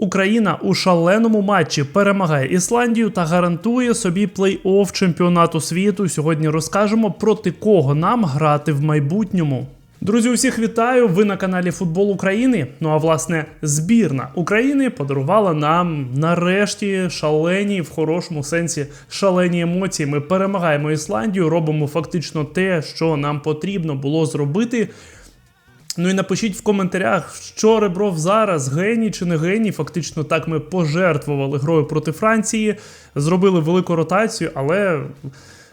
Україна у шаленому матчі перемагає Ісландію та гарантує собі плей-офф чемпіонату світу. Сьогодні розкажемо проти кого нам грати в майбутньому. Друзі, усіх вітаю! Ви на каналі Футбол України. Ну а власне, збірна України подарувала нам нарешті шалені в хорошому сенсі шалені емоції. Ми перемагаємо Ісландію, робимо фактично те, що нам потрібно було зробити. Ну і напишіть в коментарях, що Ребров зараз геній чи не геній. Фактично так ми пожертвували грою проти Франції, зробили велику ротацію, але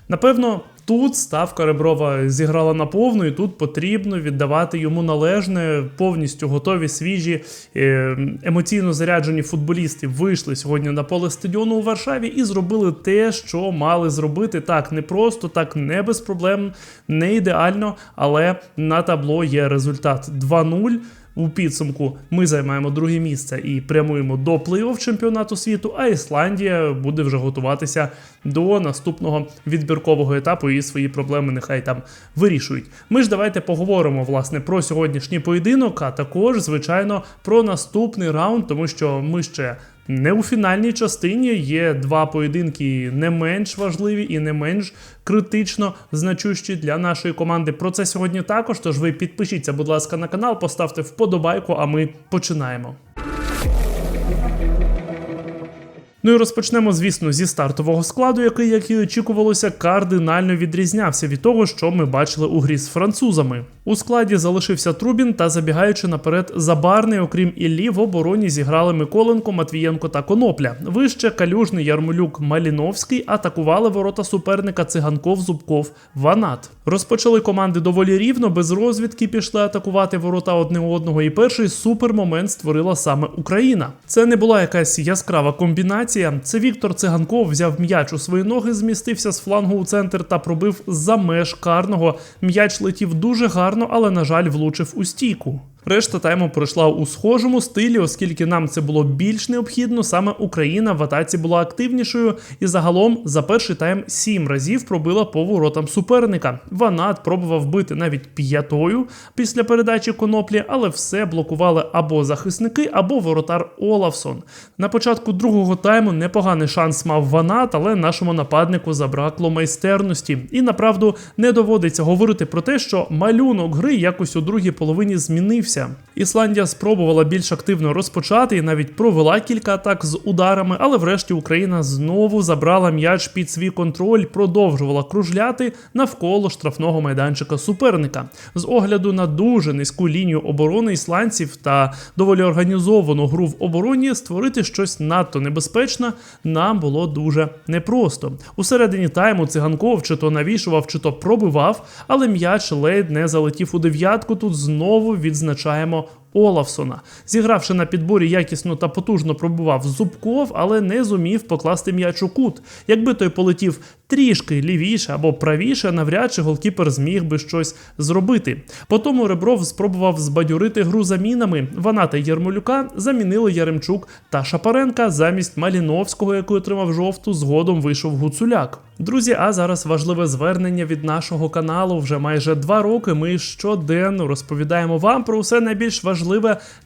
напевно. Тут ставка Реброва зіграла на повну, і тут потрібно віддавати йому належне, повністю готові, свіжі, е, емоційно заряджені футболісти вийшли сьогодні на поле стадіону у Варшаві і зробили те, що мали зробити. Так, не просто, так не без проблем, не ідеально, але на табло є результат 2-0. У підсумку ми займаємо друге місце і прямуємо до плей-офф чемпіонату світу, а Ісландія буде вже готуватися до наступного відбіркового етапу і свої проблеми нехай там вирішують. Ми ж давайте поговоримо власне про сьогоднішній поєдинок, а також, звичайно, про наступний раунд, тому що ми ще. Не у фінальній частині є два поєдинки не менш важливі і не менш критично значущі для нашої команди. Про це сьогодні також. Тож ви підпишіться, будь ласка, на канал, поставте вподобайку, а ми починаємо. Ну і розпочнемо, звісно, зі стартового складу, який, як і очікувалося, кардинально відрізнявся від того, що ми бачили у грі з французами. У складі залишився Трубін та забігаючи наперед забарний, окрім Іллі, в обороні зіграли Миколенко, Матвієнко та Конопля. Вище Калюжний Ярмолюк Маліновський атакували ворота суперника Циганков, Зубков, Ванат. Розпочали команди доволі рівно, без розвідки пішли атакувати ворота одне одного. І перший супермомент створила саме Україна. Це не була якась яскрава комбінація. Це Віктор Циганков взяв м'яч у свої ноги, змістився з флангу у центр та пробив за меж карного. М'яч летів дуже гарно, але на жаль, влучив у стійку. Решта тайму пройшла у схожому стилі, оскільки нам це було більш необхідно. Саме Україна в атаці була активнішою, і загалом за перший тайм сім разів пробила по воротам суперника. Ванат пробував бити навіть п'ятою після передачі коноплі, але все блокували або захисники, або воротар Олафсон. На початку другого тайму непоганий шанс мав Ванат, але нашому нападнику забракло майстерності. І направду не доводиться говорити про те, що малюнок гри якось у другій половині змінився. Ісландія спробувала більш активно розпочати і навіть провела кілька атак з ударами, але врешті Україна знову забрала м'яч під свій контроль, продовжувала кружляти навколо штрафного майданчика суперника. З огляду на дуже низьку лінію оборони ісландців та доволі організовану гру в обороні створити щось надто небезпечне нам було дуже непросто. У середині тайму циганков чи то навішував, чи то пробивав, але м'яч ледь не залетів у дев'ятку. Тут знову відзначаємо Олафсона. Зігравши на підборі якісно та потужно пробував Зубков, але не зумів покласти м'яч у кут. Якби той полетів трішки лівіше або правіше, навряд чи голкіпер зміг би щось зробити. Потім Ребров спробував збадьорити гру замінами. Ваната Єрмолюка замінили Яремчук та Шапаренка замість Маліновського, який отримав жовту, згодом вийшов Гуцуляк. Друзі, а зараз важливе звернення від нашого каналу. Вже майже два роки. Ми щоденно розповідаємо вам про все найбільш важливе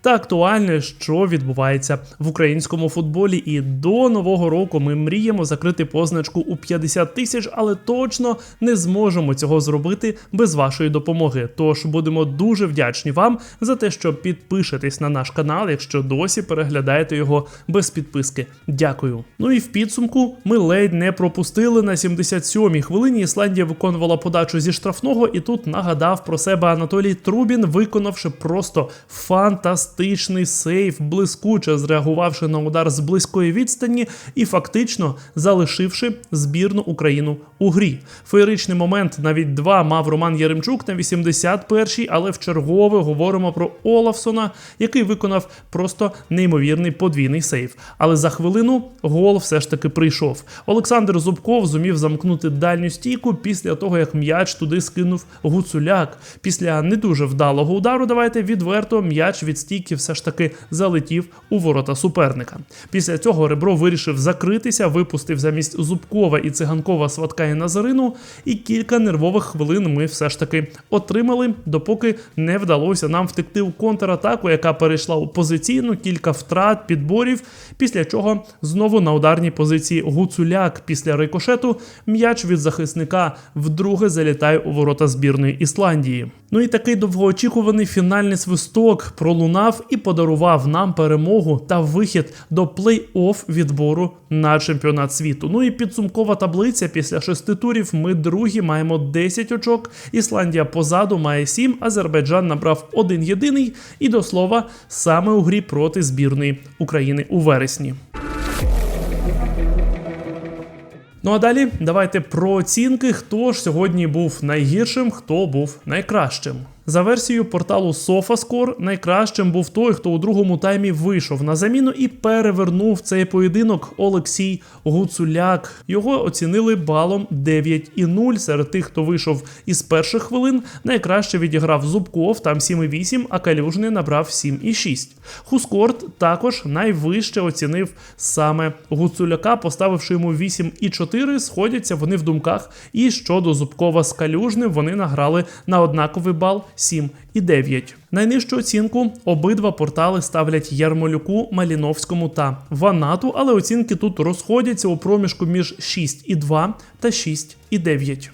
та актуальне, що відбувається в українському футболі. І до нового року ми мріємо закрити позначку у 50 тисяч, але точно не зможемо цього зробити без вашої допомоги. Тож будемо дуже вдячні вам за те, що підпишетесь на наш канал, якщо досі переглядаєте його без підписки. Дякую. Ну і в підсумку ми ледь не пропустили на 77-й хвилині. Ісландія виконувала подачу зі штрафного, і тут нагадав про себе Анатолій Трубін, виконавши просто фантастичний сейф, блискуче зреагувавши на удар з близької відстані і фактично залишивши збірну Україну у грі. Феєричний момент навіть два мав Роман Яремчук на 81-й, але в чергове говоримо про Олафсона, який виконав просто неймовірний подвійний сейф. Але за хвилину гол все ж таки прийшов. Олександр Зубков зумів замкнути дальню стійку після того, як м'яч туди скинув Гуцуляк. Після не дуже вдалого удару, давайте відверто м'яч від стійки все ж таки залетів у ворота суперника. Після цього Ребро вирішив закритися, випустив замість Зубкова і циганкова Сватка і Назарину, і кілька нервових хвилин ми все ж таки отримали, допоки не вдалося нам втекти у контратаку, яка перейшла у позиційну, кілька втрат, підборів. Після чого знову на ударній позиції Гуцуляк після рикошету м'яч від захисника вдруге залітає у ворота збірної Ісландії. Ну і такий довгоочікуваний фінальний свисток пролунав і подарував нам перемогу та вихід до плей-офф відбору на чемпіонат світу. Ну і підсумкова таблиця після шести турів. Ми другі маємо 10 очок. Ісландія позаду має 7, Азербайджан набрав один єдиний. І до слова, саме у грі проти збірної України у вересні. Ну а далі давайте про оцінки, хто ж сьогодні був найгіршим, хто був найкращим. За версією порталу SofaScore, найкращим був той, хто у другому таймі вийшов на заміну і перевернув цей поєдинок Олексій Гуцуляк. Його оцінили балом 9,0 серед тих, хто вийшов із перших хвилин. Найкраще відіграв Зубков, там 7,8, а Калюжний набрав 7,6. Хускорт також найвище оцінив саме Гуцуляка, поставивши йому 8,4. Сходяться вони в думках. І щодо Зубкова з Калюжним вони награли на однаковий бал 7 і 9. Найнижчу оцінку обидва портали ставлять Ярмолюку, Маліновському та Ванату, але оцінки тут розходяться у проміжку між 6,2 та 6,9.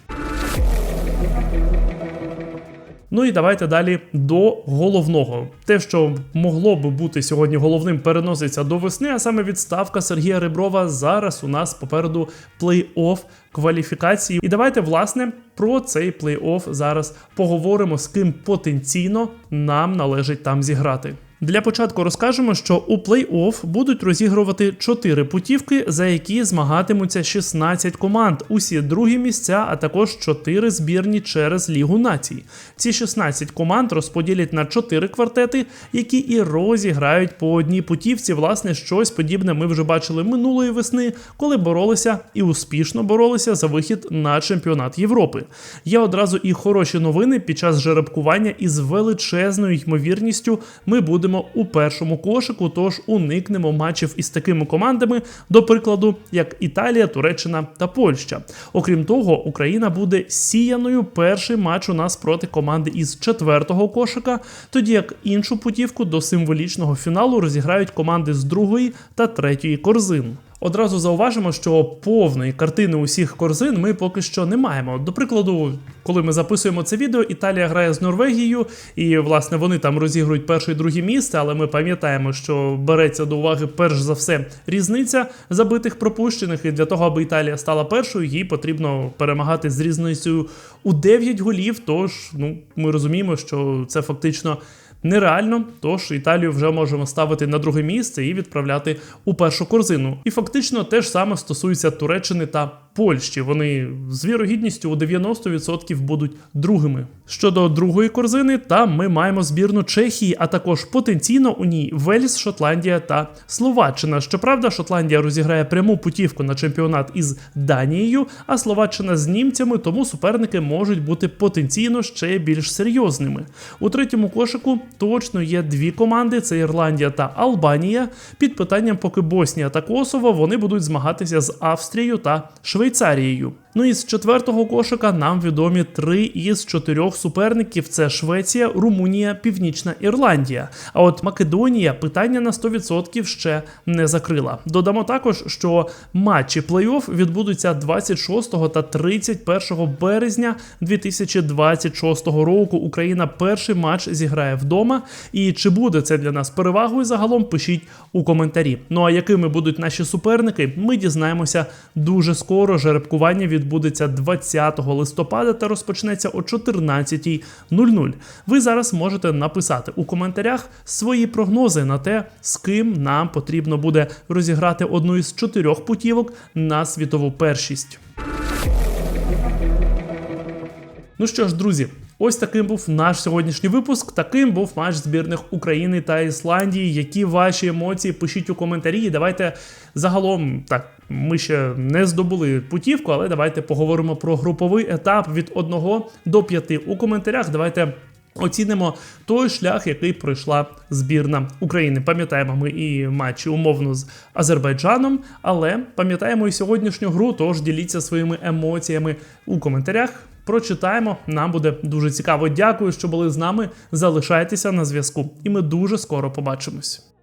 Ну і давайте далі до головного. Те, що могло би бути сьогодні головним, переноситься до весни, а саме відставка Сергія Реброва. Зараз у нас попереду плей-офф кваліфікації. І давайте, власне, про цей плей-офф зараз поговоримо, з ким потенційно нам належить там зіграти. Для початку розкажемо, що у плей-офф будуть розігрувати 4 путівки, за які змагатимуться 16 команд. Усі другі місця, а також 4 збірні через Лігу націй. Ці 16 команд розподілять на 4 квартети, які і розіграють по одній путівці. Власне, щось подібне ми вже бачили минулої весни, коли боролися і успішно боролися за вихід на чемпіонат Європи. Є одразу і хороші новини під час жеребкування із величезною ймовірністю ми будемо будемо у першому кошику, тож уникнемо матчів із такими командами, до прикладу, як Італія, Туреччина та Польща. Окрім того, Україна буде сіяною перший матч у нас проти команди із четвертого кошика, тоді як іншу путівку до символічного фіналу розіграють команди з другої та третьої корзин. Одразу зауважимо, що повної картини усіх корзин ми поки що не маємо. До прикладу, коли ми записуємо це відео, Італія грає з Норвегією, і власне вони там розігрують перше і друге місце, але ми пам'ятаємо, що береться до уваги перш за все різниця забитих пропущених. І для того, аби Італія стала першою, їй потрібно перемагати з різницею у 9 голів. Тож ну ми розуміємо, що це фактично нереально. Тож Італію вже можемо ставити на друге місце і відправляти у першу корзину. І фактично те ж саме стосується Туреччини та Польщі. Вони з вірогідністю у 90% будуть другими. Щодо другої корзини, там ми маємо збірну Чехії, а також потенційно у ній Вельс, Шотландія та Словаччина. Щоправда, Шотландія розіграє пряму путівку на чемпіонат із Данією, а Словаччина з німцями, тому суперники можуть бути потенційно ще більш серйозними. У третьому кошику точно є дві команди: це Ірландія та Албанія. Під питанням, поки Боснія та Косово вони будуть змагатися з Австрією та Швейцарією. do Itzareio Ну і з четвертого кошика нам відомі три із чотирьох суперників: це Швеція, Румунія, Північна Ірландія. А от Македонія питання на 100% ще не закрила. Додамо також, що матчі плей-офф відбудуться 26 та 31 березня 2026 року. Україна перший матч зіграє вдома. І чи буде це для нас перевагою загалом? Пишіть у коментарі. Ну а якими будуть наші суперники, ми дізнаємося дуже скоро. Жеребкування від відбудеться 20 листопада та розпочнеться о 14.00. Ви зараз можете написати у коментарях свої прогнози на те, з ким нам потрібно буде розіграти одну із чотирьох путівок на світову першість. Ну що ж, друзі, Ось таким був наш сьогоднішній випуск. Таким був матч збірних України та Ісландії. Які ваші емоції? Пишіть у коментарі. І Давайте загалом так. Ми ще не здобули путівку, але давайте поговоримо про груповий етап від 1 до 5 у коментарях. Давайте Оцінимо той шлях, який пройшла збірна України. Пам'ятаємо ми і матчі умовно з Азербайджаном, але пам'ятаємо і сьогоднішню гру. Тож діліться своїми емоціями у коментарях. Прочитаємо. Нам буде дуже цікаво. Дякую, що були з нами. Залишайтеся на зв'язку, і ми дуже скоро побачимось.